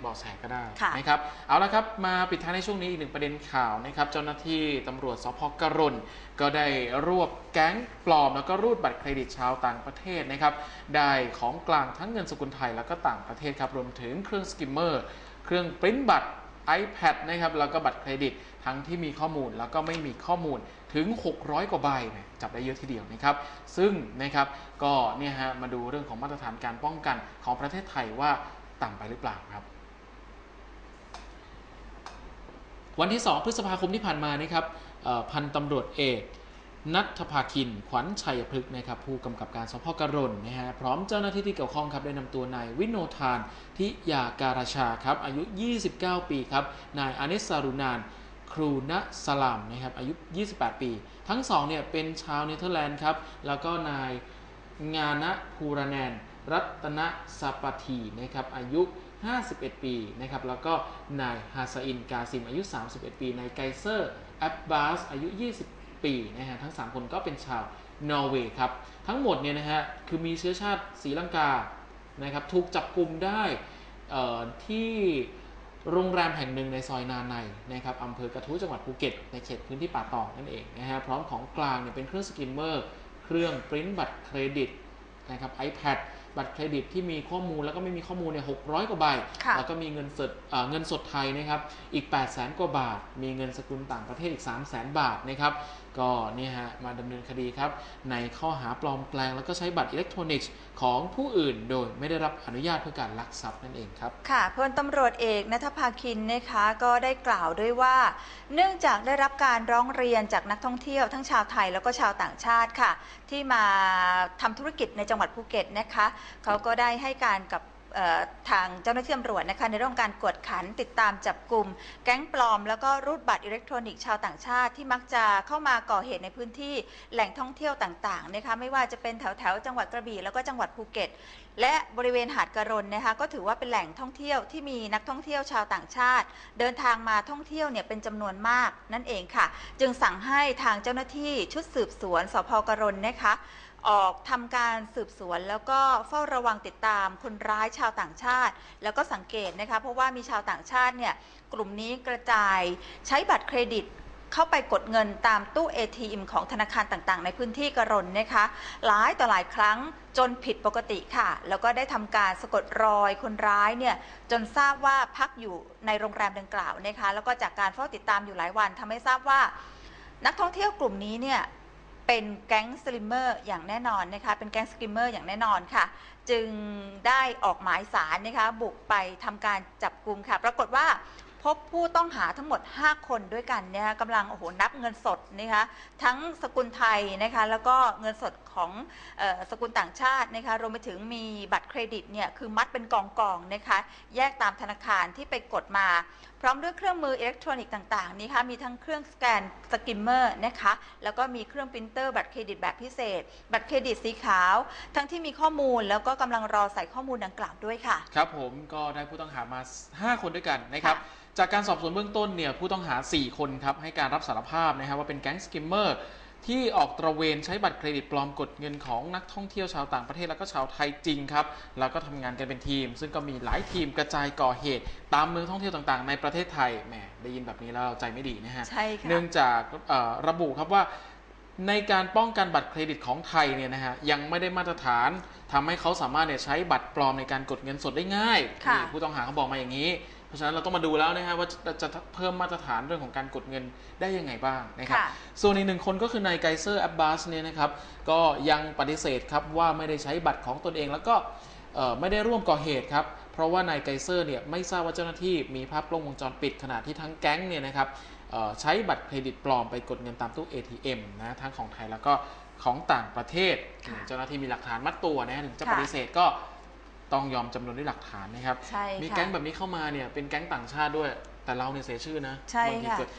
เบาะแสก็ได้ค่ะนะครับเอาละครับมาปิดท้ายในช่วงนี้อีกหนึ่งประเด็นข่าวนะครับ เจ้าหน้าที่ตำรวจสพกรณก็ได้รวบแก๊งปลอม แล้วก็รูดบัตรเครดิตชาวต่างประเทศนะครับ ได้ของกลางทั้งเงินสกุลไทยแล้วก็ต่างประเทศครับรวมถึงเครื่องสกิมเมอร์ เครื่องปริ้นบัตร iPad นะครับแล้วก็บัตรเครดิตทั้งที่มีข้อมูลแล้วก็ไม่มีข้อมูลถึง 600 กว่าใบเนี่ยจับได้เยอะทีเดียวนะครับ ซึ่งนะครับก็เนี่ยฮะมาดูเรื่องของมาตรฐานการป้องกันของประเทศไทยว่าต่ำไปหรือเปล่าครับ วันที่ 2 พฤษภาคมที่ผ่านมานะครับพันตำรวจเอกนัทภาคิน ขวัญชัยพฤกษ์นะครับผู้กำกับการสพกรณนะฮะพร้อมเจ้าหน้าที่ที่เกี่ยวข้องครับได้นำตัวนายวินโนทานทิยาการาชาครับอายุ 29 ปีครับนายอานิสสารุนานครูณสลามนะครับอายุ 28 ปี ทั้งสองเนี่ยเป็นชาวเนเธอร์แลนด์ครับแล้วก็นายงานะภูรแนน รัตนสปาทีนะครับอายุ 51 ปีนะครับแล้วก็นายฮาซาอินกาซิมอายุ 31 ปีนายไกเซอร์แอบบาสอายุ 20 ปีนะฮะทั้ง 3 คนก็เป็นชาวนอร์เวย์ครับทั้งหมดเนี่ยนะฮะคือมีเชื้อชาติศรีลังกานะครับถูกจับกลุ่มได้ที่โรงแรมแห่งหนึ่งในซอยนาในนะครับอำเภอกระทู้จังหวัดภูเก็ต ในเขตพื้นที่ป่าตองนั่นเองนะฮะพร้อมของกลางเนี่ยเป็นเครื่องสกิมเมอร์ เครื่องปริ้นบัตรเครดิตนะครับ iPad บัตรเครดิตที่มีข้อมูลแล้วก็ไม่มีข้อมูลเนี่ย600กว่าใบค่ะแล้วก็มีเงินสดเอ่อเงินสดไทยนะครับอีก 8 0 0แสนกว่าบาท มีเงินสกุลต่างประเทศอีก 3 0 0แสนบาทนะครับก็เนี่ยฮะมาดำเนินคดีครับในข้อหาปลอมแปลง แล้วก็ใช้บัตรอิเล็กทรอนิกส์ของผู้อื่นโดยไม่ได้รับอนุญาตเพื่อการลักทรัพย์นั่นเองครับค่ะพลตำรวจเอกนัทภาคินนะคะก็ได้กล่าวด้วยว่า เนื่องจากได้รับการร้องเรียนจากนักท่องเที่ยวทั้งชาวไทยแล้วก็ชาวต่างชาติค่ะ ที่มาทำธุรกิจในจังหวัดภูเก็ตนะคะเขาก็ได้ให้การกับทางเจ้าหน้าที่ตำรวจนะคะในเรื่องการกวดขันติดตามจับกลุ่ม แก๊งปลอม แล้วก็รูดบัตรอิเล็กทรอนิกส์ชาวต่างชาติที่มักจะเข้ามาก่อเหตุในพื้นที่แหล่งท่องเที่ยวต่างๆนะคะไม่ว่าจะเป็นแถวแถวๆจังหวัดกระบี่แล้วก็จังหวัดภูเก็ต และบริเวณหาดกระรนนะคะก็ถือว่าเป็นแหล่งท่องเที่ยวที่มีนักท่องเที่ยวชาวต่างชาติ เดินทางมาท่องเที่ยวเนี่ยเป็นจำนวนมากนั่นเองค่ะ จึงสั่งให้ทางเจ้าหน้าที่ชุดสืบสวนสพกรนนะคะ ออกทำการสืบสวน แล้วก็เฝ้าระวังติดตามคนร้ายชาวต่างชาติ แล้วก็สังเกตนะคะเพราะว่ามีชาวต่างชาติเนี่ยกลุ่มนี้กระจายใช้บัตรเครดิตเข้าไปกดเงินตามตู้ ATM ของธนาคารต่างๆ ในพื้นที่กระรนนะคะ หลายต่อหลายครั้งจนผิดปกติค่ะ แล้วก็ได้ทำการสะกดรอยคนร้ายเนี่ยจนทราบว่าพักอยู่ในโรงแรมดังกล่าวนะคะ แล้วก็จากการเฝ้าติดตามอยู่หลายวันทำให้ทราบว่า นักท่องเที่ยวกลุ่มนี้เนี่ย เป็นแก๊งสลิมเมอร์อย่างแน่นอนนะคะเป็นแก๊งสลิมเมอร์อย่างแน่นอนค่ะ จึงได้ออกหมายสารนะคะบุกไปทำการจับกลุ่มค่ะ ปรากฏว่าพบผู้ต้องหาทั้งหมด 5 คนด้วยกันเนะคะกำลังโอ้โหนับเงินสดนะคะทั้งสกุลไทยนะคะแล้วก็เงินสดของออสกุลต่างชาตินะคะรวมไปถึงมีบัตรเครดิตเนี่ยคือมัดเป็นกองกองๆนะคะแยกตามธนาคารที่ไปกดมา พร้อมด้วยเครื่องมืออิเล็กทรอนิกส์ต่างๆนี่ค่ะมีทั้งเครื่องสแกนสกิมเมอร์นะคะแล้วก็มีเครื่องปรินเตอร์บัตรเครดิตแบบพิเศษ บัตรเครดิตสีขาว ทั้งที่มีข้อมูลแล้วก็กำลังรอใส่ข้อมูลดังกล่าวด้วยค่ะ ครับผมก็ได้ผู้ต้องหามา 5 คนด้วยกันนะครับจากการสอบสวนเบื้องต้นเนี่ยผู้ต้องหา 4 คนครับให้การรับสารภาพนะครับว่าเป็นแก๊งสกิมเมอร์ ที่ออกตระเวนใช้บัตรเครดิตปลอมกดเงินของนักท่องเที่ยวชาวต่างประเทศแล้วก็ชาวไทยจริงครับ แล้วก็ทำงานกันเป็นทีม ซึ่งก็มีหลายทีมกระจายก่อเหตุ ตามเมืองท่องเที่ยวต่างๆ ในประเทศไทยแหมได้ยินแบบนี้แล้วใจไม่ดีนะฮะใช่ค่ะเนื่องจากเอ่อระบุครับว่า ในการป้องกันบัตรเครดิตของไทยเนี่ยนะฮะยังไม่ได้มาตรฐานทำให้เขาสามารถเนี่ยใช้บัตรปลอมในการกดเงินสดได้ง่ายค่ะนี่ผู้ต้องหาเขาบอกมาอย่างนี้ เพราะฉะนั้นเราต้องมาดูแล้วนะฮะว่าจะจะเพิ่มมาตรฐานเรื่องของการกดเงินได้ยังไงบ้างนะครับค่ะส่วนอีกหนึ่งคนก็คือนายไกเซอร์แอบบาสเนี่ยนะครับก็ยังปฏิเสธครับว่าไม่ได้ใช้บัตรของตนเองแล้วก็เอ่อ ไม่ได้ร่วมก่อเหตุครับ เพราะว่านายไกเซอร์เนี่ยไม่ทราบว่าเจ้าหน้าที่มีภาพกล้องวงจรปิดขณะที่ทั้งแก๊งเนี่ยนะครับเอ่อใช้บัตรเครดิตปลอมไปกดเงินตามตู้ ATM นะทั้งของไทยแล้วก็ของต่างประเทศค่ะเจ้าหน้าที่มีหลักฐานมัดตัวนะถึงจะค่ะปฏิเสธก็ต้องยอมจำนวนด้วยหลักฐานนะครับใช่มีค่ะแก๊งแบบนี้เข้ามาเนี่ยเป็นแก๊งต่างชาติด้วย แต่เราเนี่ยเสียชื่อนะใช่บางทีค่ะเกิดเหตุ